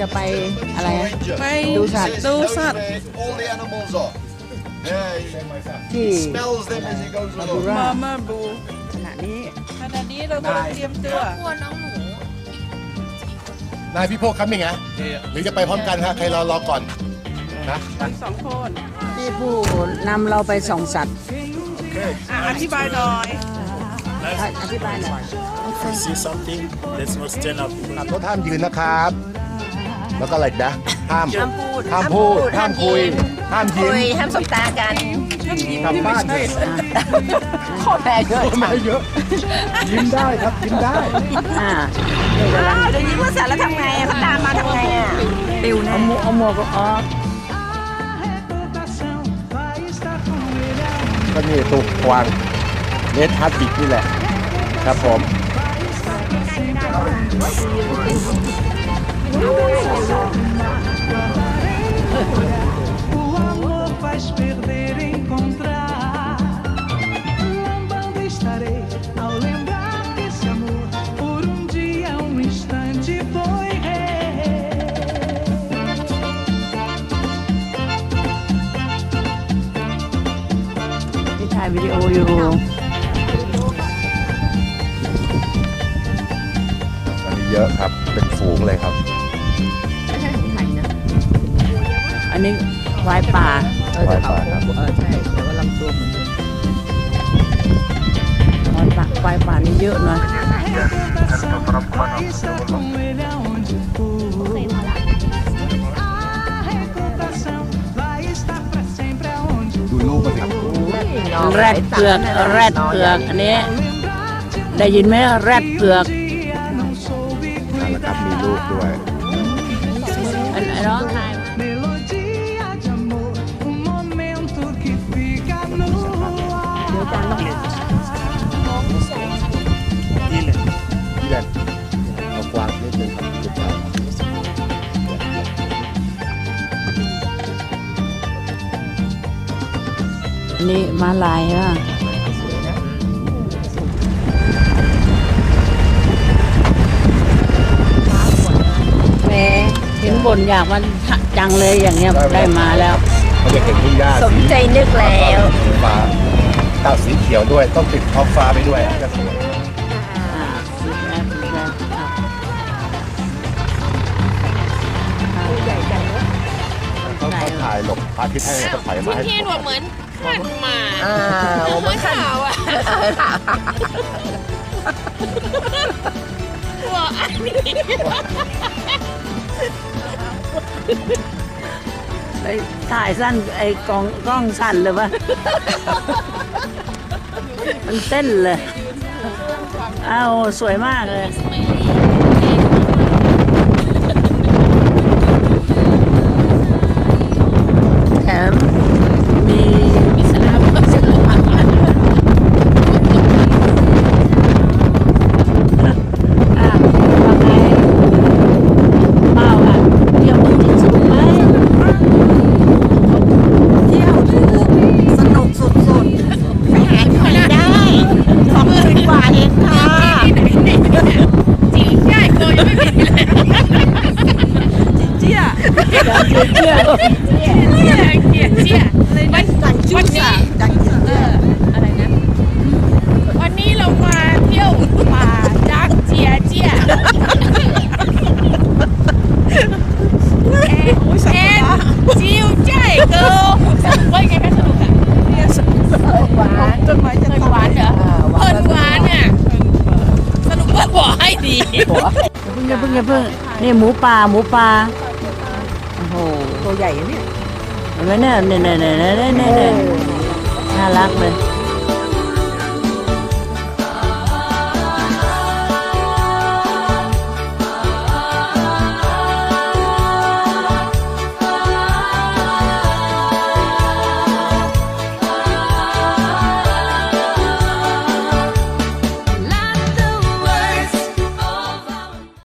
จะไปอะไรนะไปดูสัตว์ดูสัตว์ all the animals off. Yeah, he ที่ smells them as he goes มาบู along. รามามาบูขณะนี้ ขณะนี้เรากำลังเตรียมตัวนายพี่โพกครับยังไงหรือจะไปพร้อมกันฮะใครรอรอก่อนนะทั้งสองคนที่ผู้นำเราไปส่องสัตว์อะอธิบายหน่อยอธิบายหน่อย If you see something, let's not stand up. ขับรถห้ามยืนนะครับ แล้วก็อะไรอีกนะห้ามห้ามพูดห้ามพูดห้ามคุยห้ามยิ้มคุยห้ามสบตากันกลับบ้านข้อแม่เยอะไม่เยอะยิ้มได้ครับยิ้มได้อ่าอ้าวเดี๋ยวยิ้มว่าเสร็จแล้วทำไงอะเขาตามมาทำไงอะปิวแน่เอาหมวกเอาหมวกออกก็นี่ตุกกวางเนทฮัตบิกนี่แหละ ครับผม O amor faz perder encontrar. Lambando estarei ao lembrar desse amor. Por um dia, um instante foi rei. ที่ถ่ายวิดีโออยู่อันนี้เยอะครับเป็นฝูงเลยครับ ควายป่าเออแต่เขาควายป่าครับ เออใช่แต่ว่าลำตัวเหมือนควายป่าควายป่านี่เยอะหน่อย Recordação vai estar com ele aonde for. A recordação vai estar pra sempre aonde ดูลูกมาสิครับแรดเปลือกแรดเปลือกอันนี้ lembrar de ได้ยินไหมแรดเปลือก dia não soube นั่นแหละครับมีลูกด้วย อันอันน้องถ่าย นี่มาลายอะแหมเห็นบนอยากมันจังเลยอย่างเงี้ยได้มาแล้วเนสมใจนึกแล้วสาตาสีเขียวด้วย ต้องติดท้องฟ้าไปด้วยก็สวยอ่าสิบญ่เขาถ่ายหลบพาทิศย์ให้เขาถ่ายมาให้ ที่รวมเหมือน 看嘛， อ่า我们看很好啊，我爱你。 ไอ้ถ่ายสั้นไอ้กล้องกล้องสั้นเลยวะ มันเต้นเลย อ้าวสวยมากเลย อย่าเพิ่งอย่าเพิ่งนี่หมูป่าหมูป่าโอ้โหตัวใหญ่เนี่ยเห็นไหมเนี่ยเนี่ยเนี่ยเนี่ยเนี่ยเนี่ยน่ารักเลย